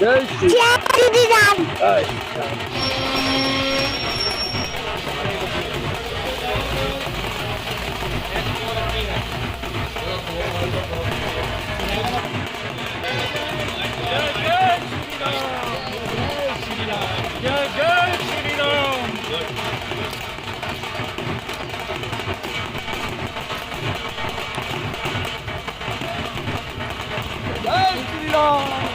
ਜੈ ਸ਼੍ਰੀ ਜੈ ਸ਼੍ਰੀ ਰਾਮ ਜੈ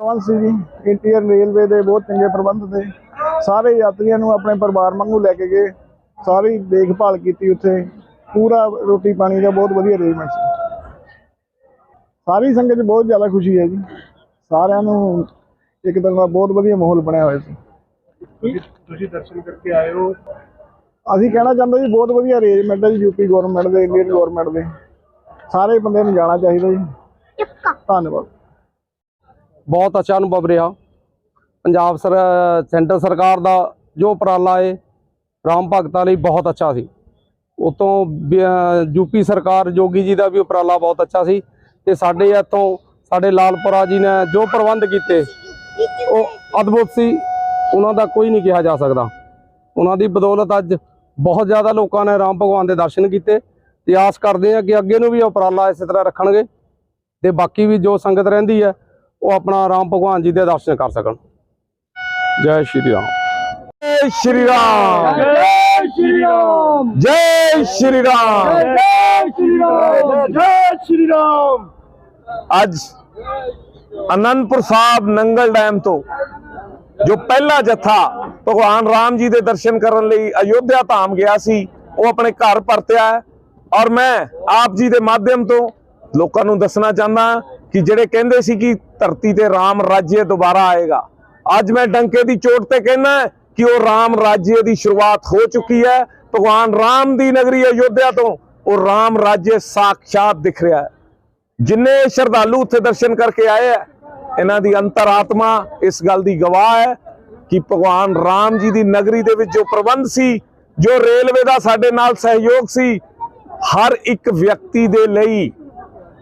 ਨਵਾਂ ਸੀ ਜੀ ਇੰਡੀਅਨ ਰੇਲਵੇ ਦੇ ਬਹੁਤ ਚੰਗੇ ਪ੍ਰਬੰਧ ਤੇ। ਸਾਰੇ ਯਾਤਰੀਆਂ ਨੂੰ ਆਪਣੇ ਪਰਿਵਾਰ ਵਾਂਗੂ ਲੈ ਕੇ ਗਏ। ਸਾਰੀ ਦੇਖਭਾਲ ਕੀਤੀ ਉੱਥੇ। ਪੂਰਾ ਰੋਟੀ ਪਾਣੀ ਦਾ ਬਹੁਤ ਵਧੀਆ ਅਰੇਂਜਮੈਂਟ ਸੀ। ਸਾਰੀ ਸੰਗਤ 'ਚ ਬਹੁਤ ਜ਼ਿਆਦਾ ਖੁਸ਼ੀ ਹੈ ਜੀ। ਸਾਰਿਆਂ ਨੂੰ ਇੱਕ ਦਿਨ ਦਾ ਬਹੁਤ ਵਧੀਆ ਮਾਹੌਲ ਬਣਿਆ ਹੋਇਆ ਸੀ। ਤੁਸੀਂ ਦਰਸ਼ਨ ਕਰਕੇ ਆਏ ਹੋ? ਅਸੀਂ ਕਹਿਣਾ ਚਾਹੁੰਦੇ ਜੀ ਬਹੁਤ ਵਧੀਆ ਅਰੇਂਜਮੈਂਟ ਹੈ ਜੀ ਯੂਪੀ ਗਵਰਨਮੈਂਟ ਦੇ ਇੰਡੀਅਨ ਗਵਰਨਮੈਂਟ ਦੇ। ਸਾਰੇ ਬੰਦੇ ਨੂੰ ਜਾਣਾ ਚਾਹੀਦਾ ਜੀ। ਧੰਨਵਾਦ। ਬਹੁਤ ਅੱਛਾ ਅਨੁਭਵ ਰਿਹਾ। ਪੰਜਾਬ ਸਰ ਸੈਂਟਰ ਸਰਕਾਰ ਦਾ ਜੋ ਉਪਰਾਲਾ ਏ ਰਾਮ ਭਗਤਾਂ ਲਈ ਬਹੁਤ ਅੱਛਾ ਸੀ। ਉਤੋਂ ਯੂਪੀ ਸਰਕਾਰ ਜੋਗੀ ਜੀ ਦਾ ਵੀ ਉਪਰਾਲਾ ਬਹੁਤ ਅੱਛਾ ਸੀ। ਤੇ ਸਾਡੇ ਇੱਥੋਂ ਸਾਡੇ ਲਾਲਪੁਰਾ ਜੀ ਨੇ ਜੋ ਪ੍ਰਬੰਧ ਕੀਤੇ ਉਹ ਅਦਭੁਤ ਸੀ। ਉਹਨਾਂ ਦਾ ਕੋਈ ਨਹੀਂ ਕਿਹਾ ਜਾ ਸਕਦਾ। ਉਹਨਾਂ ਦੀ ਬਦੌਲਤ ਅੱਜ ਬਹੁਤ ਜ਼ਿਆਦਾ ਲੋਕਾਂ ਨੇ ਰਾਮ ਭਗਵਾਨ ਦੇ ਦਰਸ਼ਨ ਕੀਤੇ। ਤੇ ਆਸ ਕਰਦੇ ਆ ਕਿ ਅੱਗੇ ਨੂੰ ਵੀ ਉਪਰਾਲਾ ਇਸੇ ਤਰ੍ਹਾਂ ਰੱਖਣਗੇ। ਤੇ ਬਾਕੀ ਵੀ ਜੋ ਸੰਗਤ ਰਹਿੰਦੀ ਹੈ ਉਹ ਆਪਣਾ ਰਾਮ ਭਗਵਾਨ ਜੀ ਦੇ ਦਰਸ਼ਨ ਕਰ ਸਕਣ। ਜੈ ਸ਼੍ਰੀ ਰਾਮ। ਜੈ ਸ਼੍ਰੀ ਰਾਮ। ਜੈ ਸ਼੍ਰੀ ਰਾਮ। ਜੈ ਸ਼੍ਰੀ ਰਾਮ। ਜੈ ਸ਼੍ਰੀ ਰਾਮ। ਜੈ ਸ਼੍ਰੀ ਰਾਮ। ਅੱਜ ਅਨੰਦਪੁਰ ਸਾਹਿਬ ਨੰਗਲ ਡੈਮ ਤੋਂ, ਜੋ ਪਹਿਲਾ ਜਥਾ ਭਗਵਾਨ ਰਾਮ ਜੀ ਦੇ ਦਰਸ਼ਨ ਕਰਨ ਲਈ ਅਯੋਧਿਆ ਧਾਮ ਗਿਆ ਸੀ, ਉਹ ਆਪਣੇ ਘਰ ਪਰਤਿਆ ਔਰ ਮੈਂ ਆਪ ਜੀ ਦੇ ਮਾਧਿਅਮ ਤੋਂ ਲੋਕਾਂ ਨੂੰ ਦੱਸਣਾ ਚਾਹੁੰਦਾ ਕਿ ਜਿਹੜੇ ਕਹਿੰਦੇ ਸੀ ਕਿ ਧਰਤੀ ਤੇ ਰਾਮ ਰਾਜੇ ਦੁਬਾਰਾ ਆਏਗਾ, ਅੱਜ ਮੈਂ ਡੰਕੇ ਦੀ ਚੋਟ ਤੇ ਕਹਿੰਦਾ ਕਿ ਉਹ ਰਾਮ ਰਾਜੇ ਦੀ ਸ਼ੁਰੂਆਤ ਹੋ ਚੁੱਕੀ ਹੈ। ਭਗਵਾਨ ਰਾਮ ਦੀ ਨਗਰੀ ਅਯੋਧਿਆ ਤੋਂ ਉਹ ਰਾਮ ਰਾਜੇ ਸਾਖਸ਼ਾਤ ਦਿਖ ਰਿਹਾ ਹੈ। ਜਿੰਨੇ ਸ਼ਰਧਾਲੂ ਉੱਥੇ ਦਰਸ਼ਨ ਕਰਕੇ ਆਏ ਆ, ਇਹਨਾਂ ਦੀ ਅੰਤਰਾਤਮਾ ਇਸ ਗੱਲ ਦੀ ਗਵਾਹ ਹੈ ਕਿ ਭਗਵਾਨ ਰਾਮ ਜੀ ਦੀ ਨਗਰੀ ਦੇ ਵਿੱਚ ਜੋ ਪ੍ਰਬੰਧ ਸੀ, ਜੋ ਰੇਲਵੇ ਦਾ ਸਾਡੇ ਨਾਲ ਸਹਿਯੋਗ ਸੀ, ਹਰ ਇੱਕ ਵਿਅਕਤੀ ਦੇ ਲਈ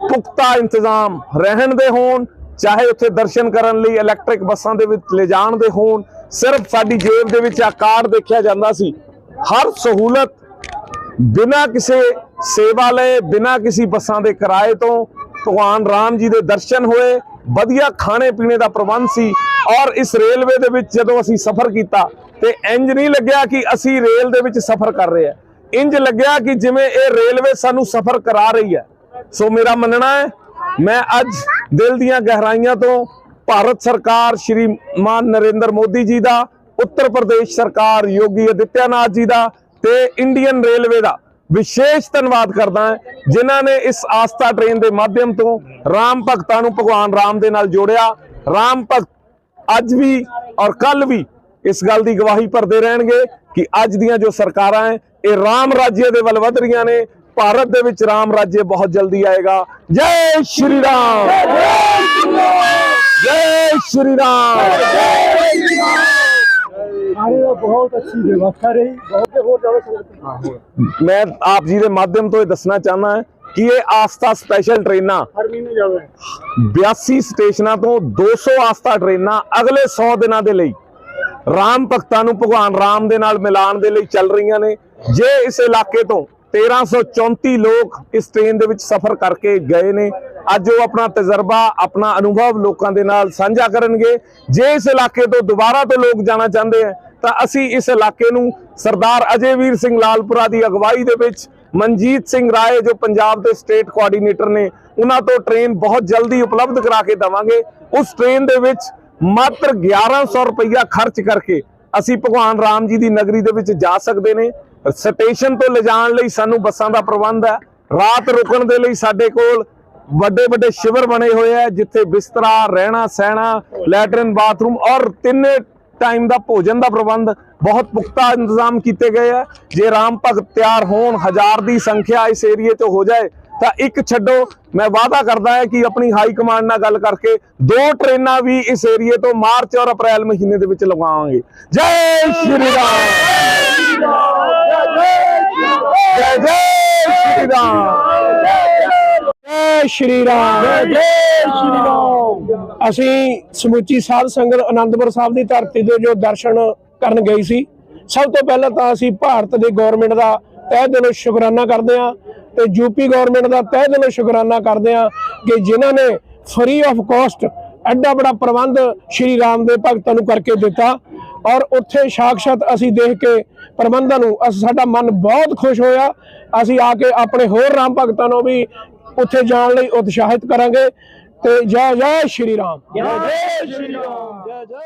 ਪੁਖਤਾ ਇੰਤਜ਼ਾਮ ਰਹਿਣ ਦੇ ਹੋਣ, ਚਾਹੇ ਉੱਥੇ ਦਰਸ਼ਨ ਕਰਨ ਲਈ ਇਲੈਕਟ੍ਰਿਕ ਬੱਸਾਂ ਦੇ ਵਿੱਚ ਲਿਜਾਣ ਦੇ ਹੋਣ, ਸਿਰਫ ਸਾਡੀ ਜੇਬ ਦੇ ਵਿੱਚ ਆ ਕਾਰਡ ਦੇਖਿਆ ਜਾਂਦਾ ਸੀ। ਹਰ ਸਹੂਲਤ ਬਿਨਾਂ ਕਿਸੇ ਸੇਵਾ ਲਏ, ਬਿਨਾਂ ਕਿਸੇ ਬੱਸਾਂ ਦੇ ਕਿਰਾਏ ਤੋਂ ਭਗਵਾਨ ਰਾਮ ਜੀ ਦੇ ਦਰਸ਼ਨ ਹੋਏ, ਵਧੀਆ ਖਾਣੇ ਪੀਣੇ ਦਾ ਪ੍ਰਬੰਧ ਸੀ ਔਰ ਇਸ ਰੇਲਵੇ ਦੇ ਵਿੱਚ ਜਦੋਂ ਅਸੀਂ ਸਫ਼ਰ ਕੀਤਾ ਤੇ ਇੰਜ ਨਹੀਂ ਲੱਗਿਆ ਕਿ ਅਸੀਂ ਰੇਲ ਦੇ ਵਿੱਚ ਸਫ਼ਰ ਕਰ ਰਹੇ ਹਾਂ। ਇੰਜ ਲੱਗਿਆ ਕਿ ਜਿਵੇਂ ਇਹ ਰੇਲਵੇ ਸਾਨੂੰ ਸਫ਼ਰ ਕਰਾ ਰਹੀ ਹੈ। ਸੋ ਮੇਰਾ ਮੰਨਣਾ ਹੈ, ਮੈਂ ਅੱਜ ਦਿਲ ਦੀਆਂ ਗਹਿਰਾਈਆਂ ਤੋਂ ਭਾਰਤ ਸਰਕਾਰ ਸ਼੍ਰੀ ਮਾਨ ਨਰਿੰਦਰ ਮੋਦੀ ਜੀ ਦਾ, ਉੱਤਰ ਪ੍ਰਦੇਸ਼ ਸਰਕਾਰ ਯੋਗੀ ਅਦਿੱਤਿਆਨਾਥ ਜੀ ਦਾ ਤੇ ਇੰਡੀਅਨ ਰੇਲਵੇ ਦਾ ਵਿਸ਼ੇਸ਼ ਧੰਨਵਾਦ ਕਰਦਾ ਹਾਂ ਜਿਨ੍ਹਾਂ ਨੇ ਇਸ ਆਸਥਾ ਟ੍ਰੇਨ ਦੇ ਮਾਧਿਅਮ ਤੋਂ ਰਾਮ ਭਗਤਾਂ ਨੂੰ ਭਗਵਾਨ ਰਾਮ ਦੇ ਨਾਲ ਜੋੜਿਆ। ਰਾਮ ਭਗਤ ਅੱਜ ਵੀ ਔਰ ਕੱਲ ਵੀ ਇਸ ਗੱਲ ਦੀ ਗਵਾਹੀ ਭਰਦੇ ਰਹਿਣਗੇ ਕਿ ਅੱਜ ਦੀਆਂ ਜੋ ਸਰਕਾਰਾਂ ਹੈ ਇਹ ਰਾਮ ਰਾਜ්य ਦੇ ਵੱਲ ਵਧ ਰਹੀਆਂ ਨੇ। ਭਾਰਤ ਦੇ ਵਿੱਚ ਰਾਮ ਰਾਜ්य ਬਹੁਤ ਜਲਦੀ ਆਏਗਾ। ਜੈ ਸ਼੍ਰੀ ਰਾਮ। ਜੈ ਸ਼੍ਰੀ ਰਾਮ। ਬਹੁਤ ਅੱਛੀ ਵਿਵਸਥਾ ਰਹੀ ਬਹੁਤ ਹੋਰ ਜ਼ਿਆਦਾ ਸੰਗਤ ਮੈਂ ਆਪ ਜੀ ਦੇ ਮਾਧਿਅਮ ਤੋਂ ਇਹ ਦੱਸਣਾ ਚਾਹੁੰਦਾ ਹਾਂ ਕਿ ਇਹ ਆਸਥਾ ਸਪੈਸ਼ਲ ਟ੍ਰੇਨਾਂ ਹਰ ਮਹੀਨੇ ਜਾਵੇ 82 ਸਟੇਸ਼ਨਾਂ ਤੋਂ 200 ਆਸਥਾ ਟ੍ਰੇਨਾਂ ਅਗਲੇ 100 ਦਿਨਾਂ ਦੇ ਲਈ ਰਾਮ ਭਗਤਾਂ ਨੂੰ ਭਗਵਾਨ ਰਾਮ ਦੇ ਨਾਲ ਮਿਲਾਉਣ ਦੇ ਲਈ ਚੱਲ ਰਹੀਆਂ ਨੇ। ਜੇ ਇਸ ਇਲਾਕੇ ਤੋਂ 1334 ਲੋਕ ਇਸ ਟ੍ਰੇਨ ਦੇ ਵਿੱਚ ਸਫ਼ਰ ਕਰਕੇ ਗਏ ਨੇ ਅੱਜ ਉਹ ਆਪਣਾ ਤਜਰਬਾ ਆਪਣਾ ਅਨੁਭਵ ਲੋਕਾਂ ਦੇ ਨਾਲ ਸਾਂਝਾ ਕਰਨਗੇ। ਜੇ ਇਸ ਇਲਾਕੇ ਤੋਂ ਦੁਬਾਰਾ ਤੋਂ ਲੋਕ ਜਾਣਾ ਚਾਹੁੰਦੇ ਆ ਤਾਂ ਅਸੀਂ ਇਸ ਇਲਾਕੇ ਨੂੰ ਸਰਦਾਰ ਅਜੇ ਵੀਰ ਸਿੰਘ ਲਾਲਪੁਰਾ ਦੀ ਅਗਵਾਈ ਦੇ ਵਿੱਚ ਮਨਜੀਤ ਸਿੰਘ ਰਾਏ, ਜੋ ਪੰਜਾਬ ਦੇ ਸਟੇਟ ਕੋਆਰਡੀਨੇਟਰ ਨੇ, ਉਹਨਾਂ ਤੋਂ ਟ੍ਰੇਨ ਬਹੁਤ ਜਲਦੀ ਉਪਲਬਧ ਕਰਾ ਕੇ ਦਵਾਂਗੇ। ਉਸ ਟ੍ਰੇਨ ਦੇ ਵਿੱਚ ਮਾਤਰ 1100 ਰੁਪਈਆ ਖਰਚ ਕਰਕੇ ਅਸੀਂ ਭਗਵਾਨ ਰਾਮ ਜੀ ਦੀ ਨਗਰੀ ਦੇ ਵਿੱਚ ਜਾ ਸਕਦੇ ਨੇ। ਸਟੇਸ਼ਨ ਤੋਂ ਲਿਜਾਣ ਲਈ ਸਾਨੂੰ ਬੱਸਾਂ ਦਾ ਪ੍ਰਬੰਧ ਹੈ। ਰਾਤ ਰੁਕਣ ਦੇ ਲਈ ਸਾਡੇ ਕੋਲ ਵੱਡੇ ਵੱਡੇ ਸ਼ਿਵਰ ਬਣੇ ਹੋਏ ਆ ਜਿੱਥੇ ਬਿਸਤਰਾ ਰਹਿਣਾ ਸਹਿਣਾ ਲੈਟਰਨ, ਬਾਥਰੂਮ ਔਰ ਤਿੰਨੇ ਟਾਈਮ ਦਾ ਭੋਜਨ ਦਾ ਪ੍ਰਬੰਧ ਬਹੁਤ ਪੁਖਤਾ ਇੰਤਜ਼ਾਮ ਕੀਤੇ ਗਏ ਆ। ਜੇ ਰਾਮ ਭਗਤ ਤਿਆਰ ਹੋਣ, ਹਜ਼ਾਰ ਦੀ ਸੰਖਿਆ ਇਸ ਏਰੀਏ 'ਚ ਹੋ ਜਾਏ, ਤਾਂ ਇੱਕ ਛੱਡੋ। ਮੈਂ ਵਾਅਦਾ ਕਰਦਾ ਹੈ ਕਿ ਆਪਣੀ ਹਾਈ ਕਮਾਂਡ ਨਾਲ ਗੱਲ ਕਰਕੇ ਦੋ ਟ੍ਰੇਨਾਂ ਵੀ ਇਸ ਏਰੀਏ ਤੋਂ ਮਾਰਚ ਔਰ ਅਪ੍ਰੈਲ ਮਹੀਨੇ ਦੇ ਵਿੱਚ ਲਗਾਵਾਂਗੇ ਜੈ ਸ਼੍ਰੀ ਰਾਮ! ਜੈ ਜੈ ਸ਼੍ਰੀ ਰਾਮ! ਜੈ ਸ਼੍ਰੀ ਰਾਮ। ਜੈ ਸ਼੍ਰੀ ਰਾਮ। ਅਸੀਂ ਸਮੁੱਚੀ ਸਾਧ ਸੰਗਤ ਆਨੰਦਪੁਰ ਸਾਹਿਬ ਦੀ ਧਰਤੀ ਤੇ ਜੋ ਦਰਸ਼ਨ ਕਰਨ ਗਈ ਸੀ ਸਭ ਤੋਂ ਪਹਿਲਾਂ ਤਾਂ ਅਸੀਂ ਭਾਰਤ ਦੀ ਗਵਰਨਮੈਂਟ ਦਾ ਤਹਿ ਦਿਲੋਂ ਸ਼ੁਕਰਾਨਾ ਕਰਦੇ ਹਾਂ ਤੇ ਯੂਪੀ ਗਵਰਨਮੈਂਟ ਦਾ ਤਹਿ ਦਿਲੋਂ ਸ਼ੁਕਰਾਨਾ ਕਰਦੇ ਹਾਂ ਕਿ ਜਿਨ੍ਹਾਂ ਨੇ ਫ੍ਰੀ ਆਫ ਕਾਸਟ ਐਡਾ ਬੜਾ ਪ੍ਰਬੰਧ ਸ਼੍ਰੀ ਰਾਮ ਦੇ ਭਗਤਾਂ ਨੂੰ ਕਰਕੇ ਦਿੱਤਾ ਔਰ ਉੱਥੇ ਸਾਖਸ਼ਾਤ ਅਸੀਂ ਦੇਖ ਕੇ ਪ੍ਰਬੰਧਾਂ ਨੂੰ ਸਾਡਾ ਮਨ ਬਹੁਤ ਖੁਸ਼ ਹੋਇਆ। ਅਸੀਂ ਆ ਕੇ ਆਪਣੇ ਹੋਰ ਰਾਮ ਭਗਤਾਂ ਨੂੰ ਵੀ ਉੱਥੇ ਜਾਣ ਲਈ ਉਤਸ਼ਾਹਿਤ ਕਰਾਂਗੇ ਤੇ ਜੈ ਜੈ ਸ਼੍ਰੀ ਰਾਮ। ਜੈ ਜੈ ਸ਼੍ਰੀ ਰਾਮ। ਜੈ ਜੈ।